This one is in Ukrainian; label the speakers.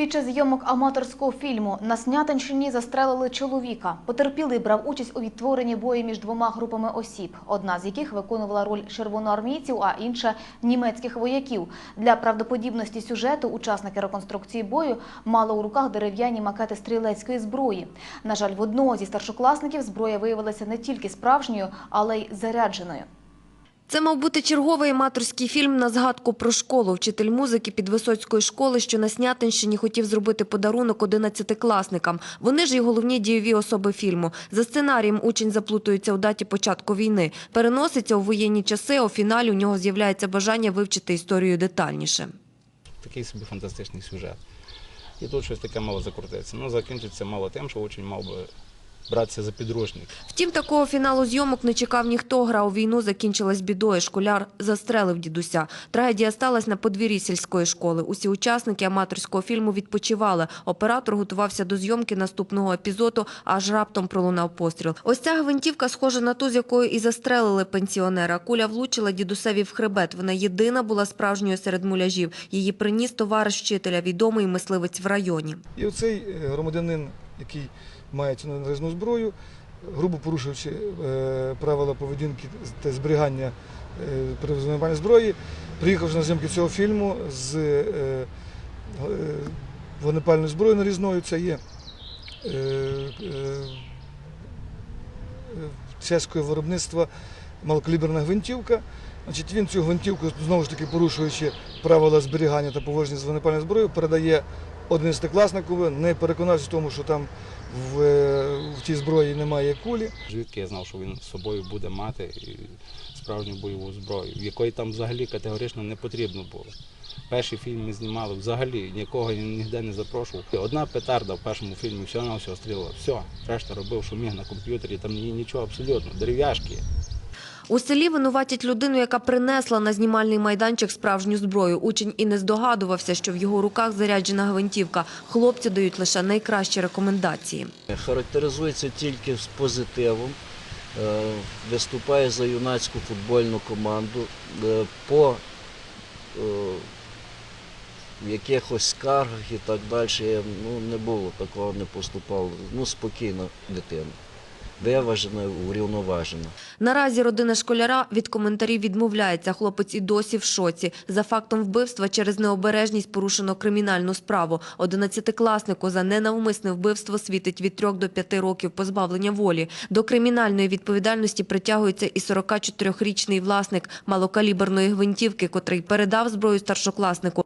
Speaker 1: Під час зйомок аматорського фільму на Снятинщині застрелили чоловіка. Потерпілий брав участь у відтворенні бою між двома групами осіб, одна з яких виконувала роль червоноармійців, а інша німецьких вояків. Для правдоподібності сюжету учасники реконструкції бою мали у руках дерев'яні макети стрілецької зброї. На жаль, в одного зі старшокласників зброя виявилася не тільки справжньою, але й зарядженою.
Speaker 2: Це мав бути черговий аматорський фільм на згадку про школу. Вчитель музики Підвисоцької школи, що на Снятинщині хотів зробити подарунок одинадцятикласникам. Вони ж і головні дієві особи фільму. За сценарієм учень заплутується у даті початку війни. Переноситься у воєнні часи, а у фіналі у нього з'являється бажання вивчити історію детальніше.
Speaker 3: такий собі фантастичний сюжет. І тут щось таке мало закрутитися. Ну, закінчиться мало тим, що учень мав би братися за підручник.
Speaker 2: Втім, такого фіналу зйомок не чекав ніхто. Гра у війну закінчилась бідою. Школяр застрелив дідуся. Трагедія сталася на подвір'ї сільської школи. Усі учасники аматорського фільму відпочивали. Оператор готувався до зйомки наступного епізоду, аж раптом пролунав постріл. Ось ця гвинтівка схожа на ту, з якою і застрелили пенсіонера. Куля влучила дідусеві в хребет. Вона єдина була справжньою серед муляжів. Її приніс товариш вчителя, відомий мисливець в районі.
Speaker 4: І оцей е, громадянин, який має цю нарізну зброю, грубо порушивши е, правила поведінки та зберігання е, при займанні зброї, приїхавши на зйомки цього фільму з е, вогнепальною зброєю нарізною, це є чеського виробництва малокаліберна гвинтівка. Значить, він цю гвинтівку, знову ж таки порушуючи правила зберігання та поводження з вогнепальною зброєю, передає 11-класникові, не переконавшись в тому, що там в, е, в тій зброї немає кулі.
Speaker 3: Звідки я знав, що він з собою буде мати справжню бойову зброю, якої там взагалі категорично не потрібно було. Перший фільм ми знімали взагалі, нікого ніде не запрошував. Одна петарда в першому фільмі всього на всього стріляла. Все, решта робив, що міг на комп'ютері, там ні- нічого абсолютно, дерев'яшки.
Speaker 2: У селі винуватять людину, яка принесла на знімальний майданчик справжню зброю. Учень і не здогадувався, що в його руках заряджена гвинтівка. Хлопці дають лише найкращі рекомендації.
Speaker 5: Характеризується тільки з позитивом. Е, Виступає за юнацьку футбольну команду. Е, По е, якихось скаргах і так далі ну, не було такого, не поступало. Ну, спокійна дитина. Виважена, урівноважена.
Speaker 2: Наразі родина школяра від коментарів відмовляється. Хлопець і досі в шоці. За фактом вбивства через необережність порушено кримінальну справу. Одинадцятикласнику за ненавмисне вбивство світить від 3 до 5 років позбавлення волі. До кримінальної відповідальності притягується і 44-річний власник малокаліберної гвинтівки, котрий передав зброю старшокласнику.